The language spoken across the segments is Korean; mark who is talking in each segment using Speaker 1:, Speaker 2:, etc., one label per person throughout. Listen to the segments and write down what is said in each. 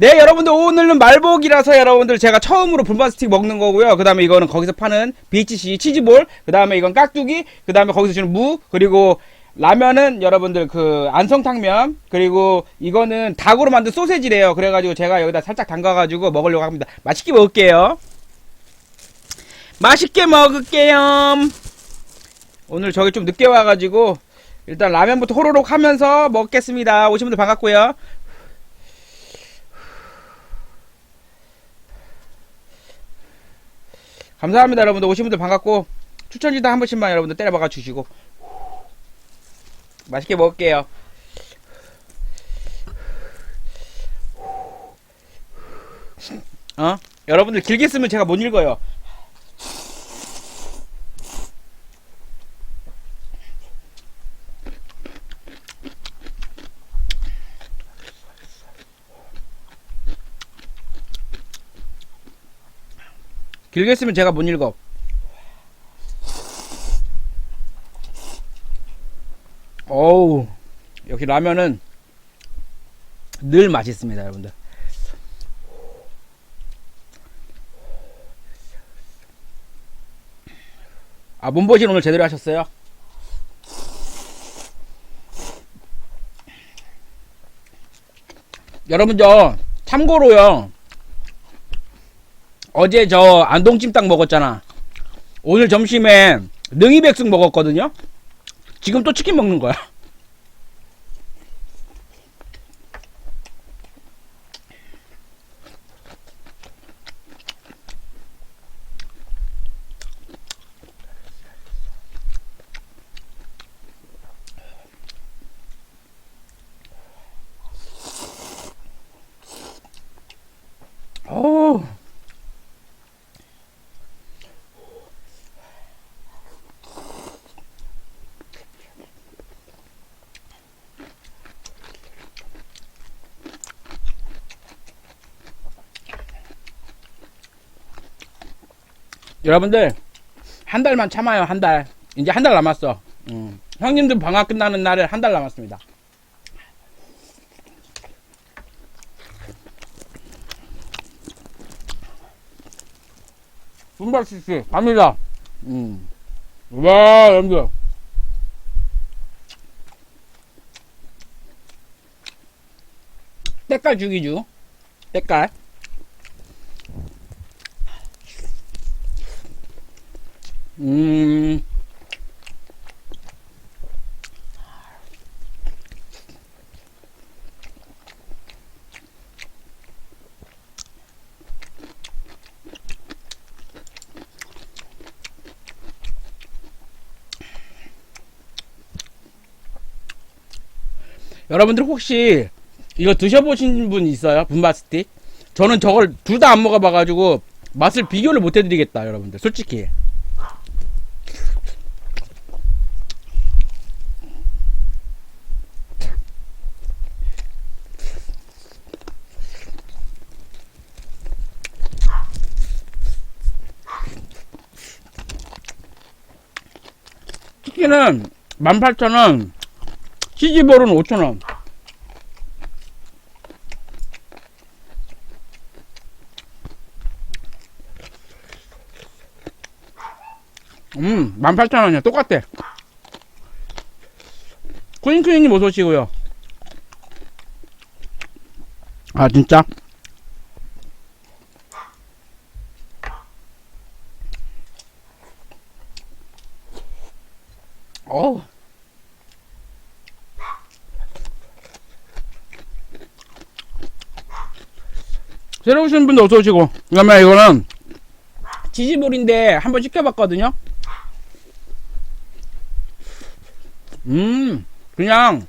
Speaker 1: 네, 여러분들 오늘은 말복이라서 여러분들 제가 처음으로 분바스틱 먹는 거고요. 그 다음에 이거는 거기서 파는 BHC 치즈볼, 그 다음에 이건 깍두기, 그 다음에 거기서 주는 무, 그리고 라면은 여러분들 그 안성탕면, 그리고 이거는 닭으로 만든 소세지래요. 그래가지고 제가 여기다 살짝 담가가지고 먹으려고 합니다. 맛있게 먹을게요. 맛있게 먹을게요. 오늘 저기 좀 늦게 와가지고 일단 라면부터 호로록 하면서 먹겠습니다. 오신 분들 반갑고요. 감사합니다 여러분들. 오신 분들 반갑고 추천지도 한 번씩만 여러분들 때려 박아 주시고. 맛있게 먹을게요. 어? 여러분들 길게 쓰면 제가 못 읽어요 길게 쓰면 제가 못 읽어. 어우, 역시 라면은 늘 맛있습니다, 여러분들. 아, 몸보신 오늘 제대로 하셨어요? 여러분, 저, 참고로요. 어제 저 안동찜닭 먹었잖아. 오늘 점심에 능이백숙 먹었거든요. 지금 또 치킨 먹는 거야. 어. 여러분들 한 달만 참아요 한 달. 이제 한 달 남았어. 음. 형님들 방학 끝나는 날에 한 달 남았습니다. 분발씨씨 갑니다. 음. 와 여러분들. 때깔 죽이죠. 때깔 음. 여러분들 혹시 이거 드셔보신 분 있어요? 분바스틱? 저는 저걸 둘 다 안 먹어봐가지고 맛을 비교를 못 해드리겠다 여러분들 솔직히 치킨은 18,000원, 치즈볼은 5,000원. 음, 18,000원이야. 똑같아. 쿠인쿠인님 어서 오시고요. 아, 진짜? 어우. 새로 오신 분도 어서 오시고. 그다음에 이거는 치즈볼인데 한번 시켜봤거든요. 음, 그냥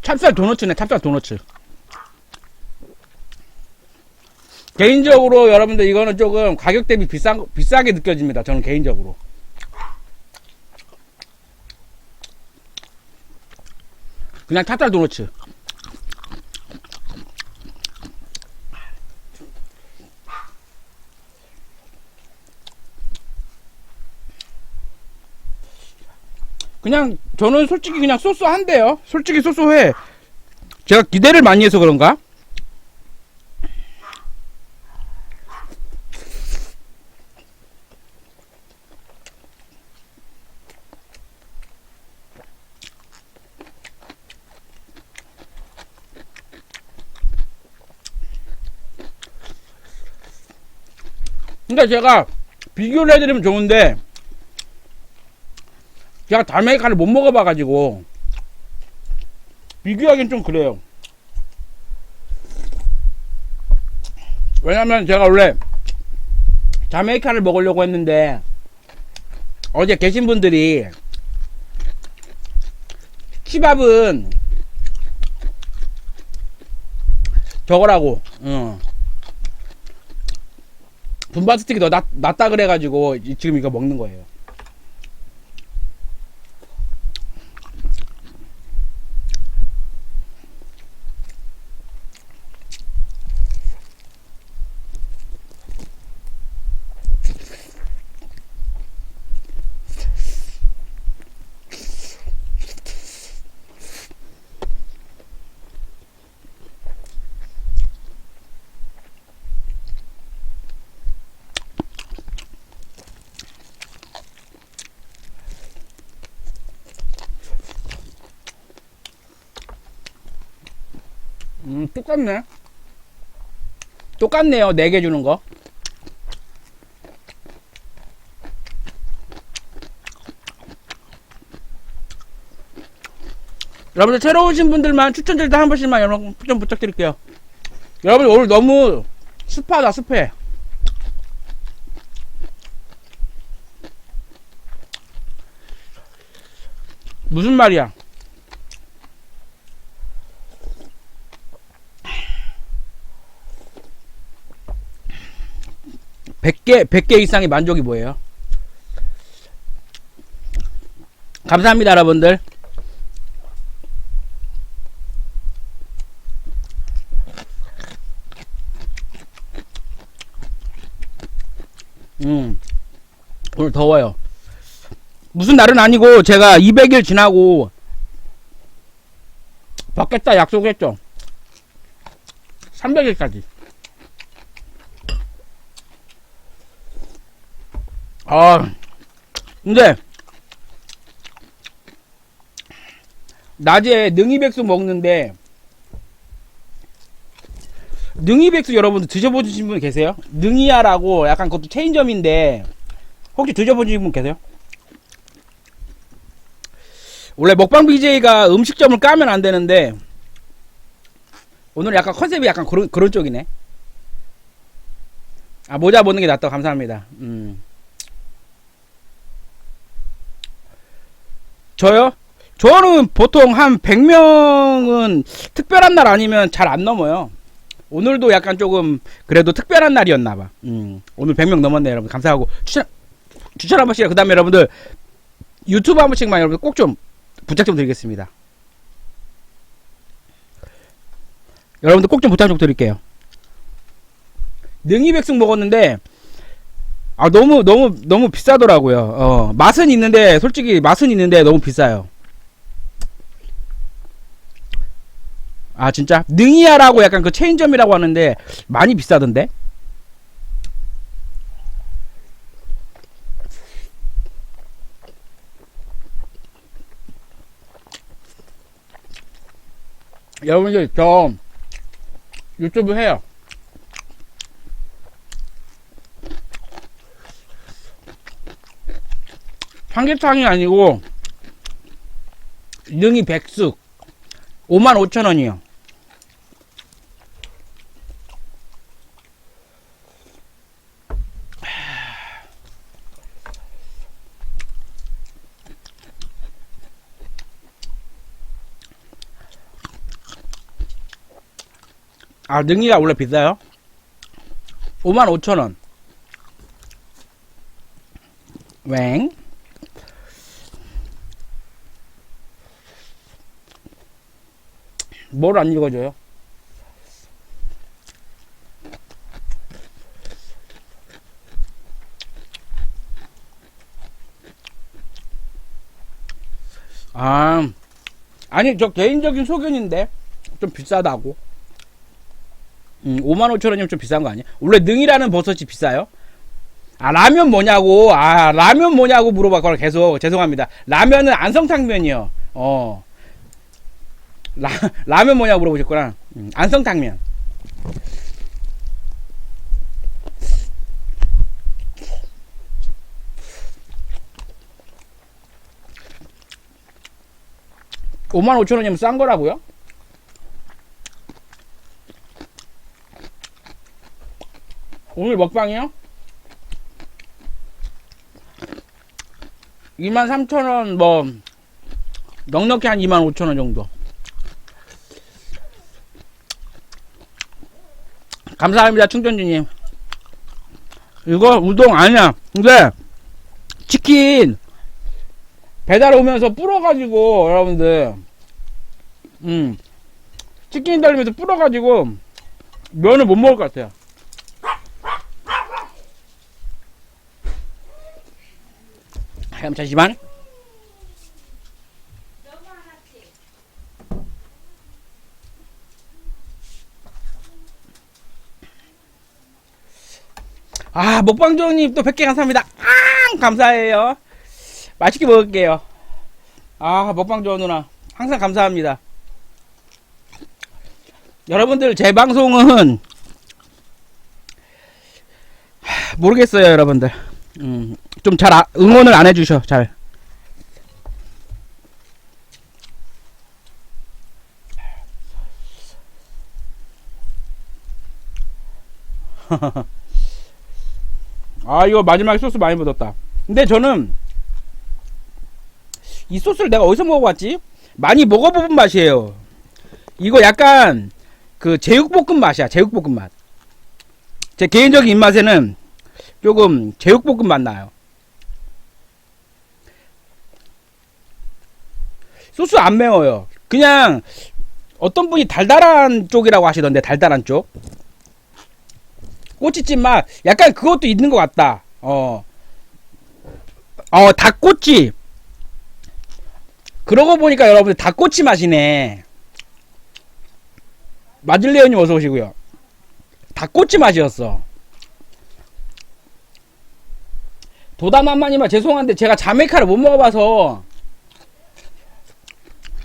Speaker 1: 찹쌀 도너츠네, 찹쌀 도너츠. 개인적으로 여러분들 이거는 조금 가격 대비 비싼, 비싸게 느껴집니다. 저는 개인적으로. 그냥 찹쌀 도너츠. 그냥 저는 솔직히 그냥 쏘쏘한데요. 솔직히 쏘쏘해. 제가 기대를 많이 해서 그런가? 그러니까 제가 비교를 해드리면 좋은데 제가 자메이카를 못 먹어봐가지고 비교하기는 좀 그래요. 왜냐면 제가 원래 자메이카를 먹으려고 했는데 어제 계신 분들이 치밥은 저거라고 어. 분바스틱이 더 낫, 낫다 그래가지고 이- 지금 이거 먹는 거예요. 음, 똑같네. 똑같네요. 4개 주는 거. 여러분들 새로 오신 분들만 추천 절대 한 번씩만 여러분 좀 부탁드릴게요. 여러분 오늘 너무 습하다 습해. 무슨 말이야? 100개, 100개 이상의 만족이 뭐예요? 감사합니다, 여러분들. 음, 오늘 더워요. 무슨 날은 아니고, 제가 200일 지나고, 받겠다 약속했죠. 300일까지. 아, 근데 낮에 능이백숙 먹는데 능이백숙 여러분들 드셔보신 분 계세요? 능이야라고 약간 그것도 체인점인데 혹시 드셔보신 분 계세요? 원래 먹방 BJ가 음식점을 까면 안 되는데 오늘 약간 컨셉이 약간 그런 그런 쪽이네. 아 모자 보는 게 낫다 감사합니다. 음. 저요? 저는 보통 한 100명은 특별한 날 아니면 잘 안 넘어요. 오늘도 약간 조금 그래도 특별한 날이었나봐. 음, 오늘 100명 넘었네요, 여러분. 감사하고. 추천, 추천 한 번씩, 그 다음에 여러분들 유튜브 한 번씩만 여러분 꼭 좀 부탁 좀 드리겠습니다. 여러분들 꼭 좀 부탁 좀 드릴게요. 능이백숙 먹었는데 아 너무 너무 너무 비싸더라고요. 어 맛은 있는데 솔직히 맛은 있는데 너무 비싸요. 아 진짜 능이야라고 약간 그 체인점이라고 하는데 많이 비싸던데. 여러분들 저 유튜브 해요. 삼계탕이 아니고 능이 백숙 55,000원이요. 아, 능이가 원래 비싸요? 55,000원. 웽. 뭘안 읽어줘요? 아, 아니, 저 개인적인 소견인데, 좀 비싸다고. 음, 55,000원이면 좀 비싼 거 아니야? 원래 능이라는 버섯이 비싸요? 아, 라면 뭐냐고. 아, 라면 뭐냐고 물어봤거나 계속. 죄송합니다. 라면은 안성탕면이요. 어. 라, 라면 뭐냐고 물어보셨구나. 음, 안성탕면. 오만 5천 원이면 싼 거라고요? 오늘 먹방이요? 2만 3천 원, 뭐, 넉넉히 한 2만 5천 원 정도. 감사합니다, 충전주님. 이거 우동 아니야. 근데, 치킨, 배달 오면서 불어가지고, 여러분들, 음, 치킨 달리면서 불어가지고, 면을 못 먹을 것 같아요. 그럼 잠시만. 아, 먹방종님 또 100개 감사합니다. 아, 감사해요. 맛있게 먹을게요. 아, 먹방종 누나. 항상 감사합니다. 여러분들, 제 방송은, 하, 모르겠어요, 여러분들. 음, 좀잘 응원을 안 해주셔 잘. 아 이거 마지막에 소스 많이 묻었다. 근데 저는 이 소스를 내가 어디서 먹어봤지? 많이 먹어본 맛이에요. 이거 약간 그 제육볶음 맛이야. 제육볶음 맛. 제 개인적인 입맛에는 조금 제육볶음 맛 나요. 소스 안 매워요. 그냥 어떤 분이 달달한 쪽이라고 하시던데 달달한 쪽. 꼬치찜 맛 약간 그것도 있는 것 같다. 어. 어 닭꼬치. 그러고 보니까 여러분들 닭꼬치 맛이네. 마질레오님 어서 오시고요. 닭꼬치 맛이었어. 도다만만이만 죄송한데 제가 자메이카를 못 먹어봐서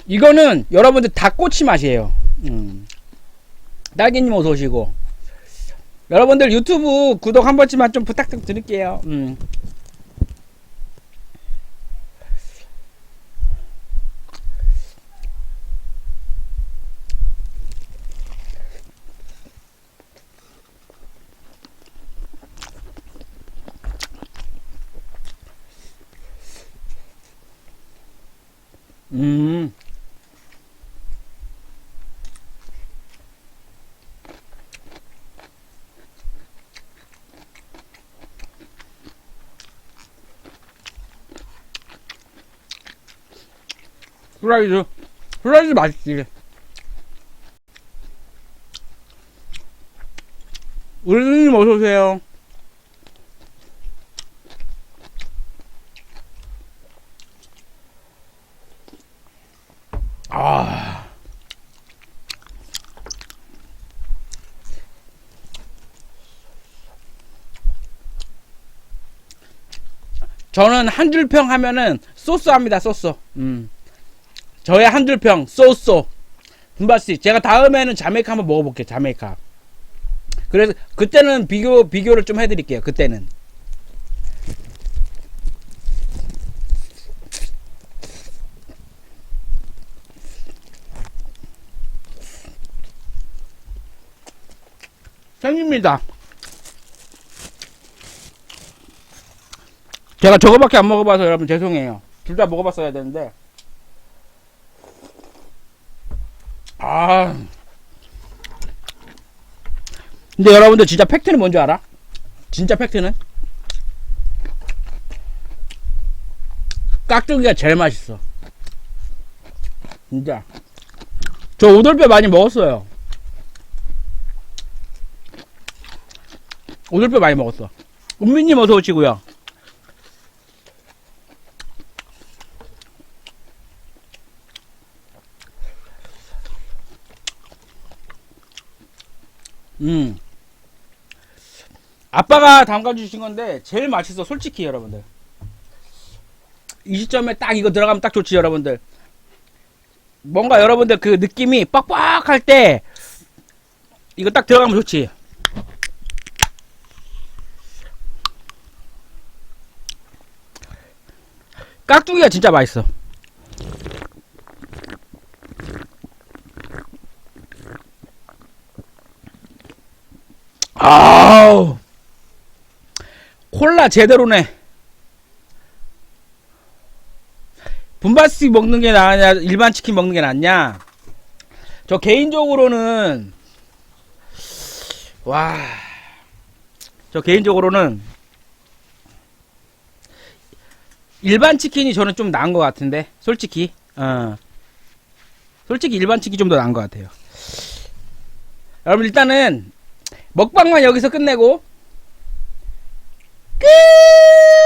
Speaker 1: 이거는 여러분들 닭꼬치 맛이에요. 음. 딸기님 어서 오시고 여러분들 유튜브 구독 한 번씩만 좀 부탁 좀 드릴게요. 음. 음. 프라이드. 프라이드 맛있지. 우리님 어서오세요. 아. 저는 한 줄 평 하면은 소스 합니다, 소스. 음. 저의 한 줄 평, 소스. 분바씨, 제가 다음에는 자메이카 한번 먹어볼게요, 자메이카. 그래서, 그때는 비교, 비교를 좀 해드릴게요, 그때는. 생입니다. 제가 저거밖에 안 먹어봐서 여러분 죄송해요. 둘 다 먹어봤어야 되는데. 아. 근데 여러분들 진짜 팩트는 뭔지 알아? 진짜 팩트는? 깍두기가 제일 맛있어. 진짜. 저 오돌뼈 많이 먹었어요. 오돌뼈 많이 먹었어. 은미님 어서 오시고요. 음. 아빠가 담가주신 건데 제일 맛있어 솔직히 여러분들. 이 시점에 딱 이거 들어가면 딱 좋지 여러분들. 뭔가 여러분들 그 느낌이 빡빡할 때 이거 딱 들어가면 좋지. 깍두기가 진짜 맛있어. 아우 콜라 제대로네. 분바스틱 먹는 게 나으냐 일반 치킨 먹는 게 낫냐? 저 개인적으로는 와 저 개인적으로는 일반 치킨이 저는 좀 나은 것 같은데 솔직히 어. 솔직히 일반 치킨이 좀 더 나은 것 같아요. 여러분 일단은 먹방만 여기서 끝내고 Good.